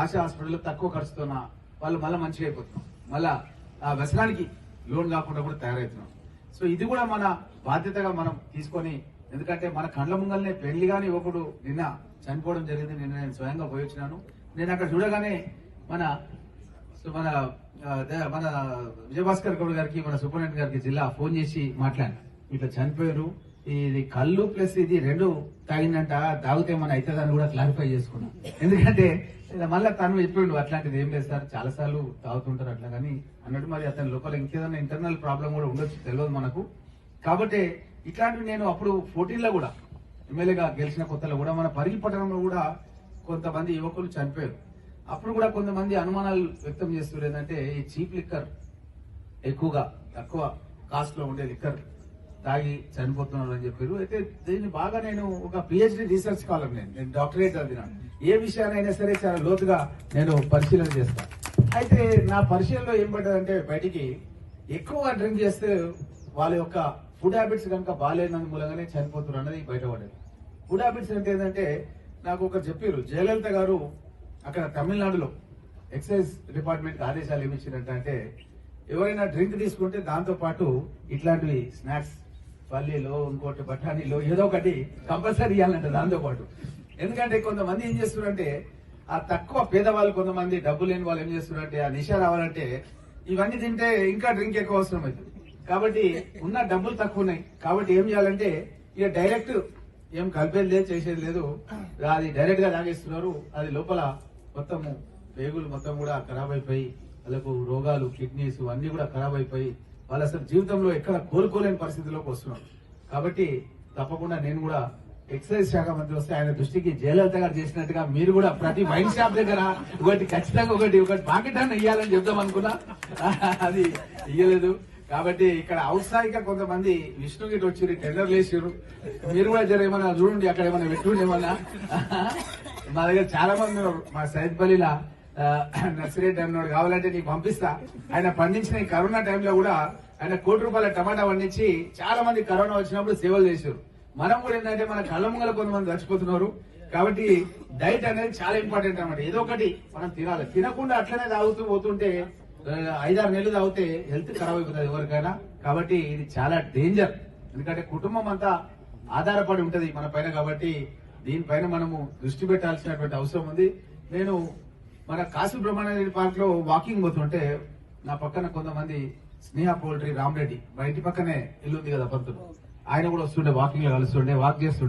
ఆశా హాస్పిటల్లో తక్కువ ఖర్చుతోన వాళ్ళు మళ్ళీ మంచిగా అయిపోతున్నాం. మళ్ళా ఆ వ్యసనానికి లోన్ కాకుండా కూడా తయారవుతున్నాం. సో ఇది కూడా మన బాధ్యతగా మనం తీసుకొని ఎందుకంటే మన కండ్ల ముంగల్నే పెళ్ళి గాని ఒకడు నిన్న చనిపోవడం జరిగింది. నిన్న నేను స్వయంగా పోయి వచ్చినాను. నేను అక్కడ చూడగానే మన సో మన మన విజయభాస్కర్ గౌడ్ గారికి మన సూపరింటెండెంట్ గారికి జిల్లా ఫోన్ చేసి మాట్లాడాను. ఇట్లా చనిపోయారు. ఇది కళ్ళు ప్లస్ ఇది రెండు తాగిందంట తాగితే మన అవుతుందని కూడా క్లారిఫై చేసుకున్నాం. ఎందుకంటే మళ్ళీ తను చెప్పిండు అట్లాంటిది ఏం లేదు సార్ చాలా సార్లు తాగుతుంటారు అట్లా కానీ అన్నట్టు మరి అతని లోపల ఇంకేదైనా ఇంటర్నల్ ప్రాబ్లం కూడా ఉండొచ్చు తెలియదు మనకు. కాబట్టి ఇట్లాంటివి నేను అప్పుడు ఫోర్టీన్లో కూడా ఎమ్మెల్యేగా గెలిచిన కొత్తలో కూడా మన పరిగి పట్టణంలో కూడా కొంతమంది యువకులు చనిపోయారు. అప్పుడు కూడా కొంతమంది అనుమానాలు వ్యక్తం చేస్తున్నారు ఏంటంటే ఈ చీప్ లిక్కర్ ఎక్కువగా తక్కువ కాస్ట్లో ఉండే లిక్కర్ తాగి చనిపోతున్నారు అని చెప్పారు. అయితే దీన్ని బాగా నేను ఒక పిహెచ్డి రీసెర్చ్ స్కాలర్ నేను నేను డాక్టరేట్ చదివినాను ఏ విషయానైనా సరే చాలా లోతుగా నేను పరిశీలన చేస్తాను అయితే నా పరిశీలనలో ఏం పడ్డదంటే బయటికి ఎక్కువ డ్రింక్ చేస్తే వాళ్ళ యొక్క ఫుడ్ హ్యాబిట్స్ కనుక బాగాలేనందు మూలంగానే చనిపోతున్నారు అనేది బయటపడేది ఫుడ్ హ్యాబిట్స్ అంటే ఏంటంటే నాకు ఒకరు చెప్పారు జయలలిత గారు అక్కడ తమిళనాడులో ఎక్సైజ్ డిపార్ట్మెంట్ ఆదేశాలు ఏమి ఇచ్చినట్టు ఎవరైనా డ్రింక్ తీసుకుంటే దాంతో పాటు ఇట్లాంటివి స్నాక్స్ పల్లీలో ఇంకోటి బఠానీలో ఏదో ఒకటి కంపల్సరీ ఇవ్వాలంట దాంతో పాటు. ఎందుకంటే కొంతమంది ఏం చేస్తున్నారంటే ఆ తక్కువ పేదవాళ్ళు కొంతమంది డబ్బు లేని వాళ్ళు ఏం చేస్తున్నారంటే ఆ నిషా రావాలంటే ఇవన్నీ తింటే ఇంకా డ్రింక్ ఎక్కువ అవసరం అవుతుంది. కాబట్టి ఉన్న డబ్బులు తక్కువ ఉన్నాయి. కాబట్టి ఏం చేయాలంటే ఇక డైరెక్ట్ ఏం కలిపేది లేదు చేసేది లేదు. అది డైరెక్ట్గా తాగేస్తున్నారు. అది లోపల మొత్తము పేగులు మొత్తం కూడా ఖరాబ్ అయిపోయి వాళ్ళకు రోగాలు కిడ్నీస్ అన్ని కూడా ఖరాబ్ అయిపోయి వాళ్ళు అసలు జీవితంలో ఎక్కడ కోలుకోలేని పరిస్థితిలోకి వస్తున్నారు. కాబట్టి తప్పకుండా నేను కూడా ఎక్సైజ్ శాఖ మంత్రి వస్తే ఆయన దృష్టికి జయలలిత గారు చేసినట్టుగా మీరు కూడా ప్రతి వైన్ షాప్ దగ్గర ఒకటి ఖచ్చితంగా ఒకటి ఒకటి పాకెట్ అన్న ఇయ్యాలని చెప్దాం అనుకున్నా. అది ఇయ్యలేదు. కాబట్టి ఇక్కడ ఔత్సాహిక కొంతమంది విష్ణు గిట్ వచ్చి టెండర్లు వేసారు మీరు కూడా జర ఏమన్నా చూడండి అక్కడ ఏమైనా పెట్టుండి ఏమన్నా. మా దగ్గర చాలా మంది ఉన్నారు. మా సైద్పల్లిలా నర్సిరెడ్డి అన్నాడు కావాలంటే నీకు పంపిస్తా. ఆయన పండించిన కరోనా టైంలో కూడా ఆయన కోటి రూపాయల టమాటా పండించి చాలా మంది కరోనా వచ్చినప్పుడు సేవలు చేశారు. మనం కూడా ఏంటంటే మన కళ్ళ ముంగల కొంతమంది చచ్చిపోతున్నారు. కాబట్టి డైట్ అనేది చాలా ఇంపార్టెంట్ అనమాట ఏదో ఒకటి మనం తినాలి. తినకుండా అట్లనే తాగుతూ పోతుంటే ఐదారు నెలలు తాగితే హెల్త్ ఖరాబ్ అయిపోతుంది ఎవరికైనా. కాబట్టి ఇది చాలా డేంజర్. ఎందుకంటే కుటుంబం అంతా ఆధారపడి ఉంటది మన పైన. కాబట్టి దీనిపైన మనము దృష్టి పెట్టాల్సినటువంటి అవసరం ఉంది. నేను మన కాశీ బ్రహ్మానంద పార్క్లో వాకింగ్ పోతుంటే నా పక్కన కొంతమంది స్నేహ పోల్ట్రీ రామరెడ్డి మా ఇంటి పక్కనే ఇల్లు ఉంది కదా పంతులు. ఆయన కూడా వస్తుండే వాకింగ్లో కలుస్తుండే వాక్ చేస్తుండే.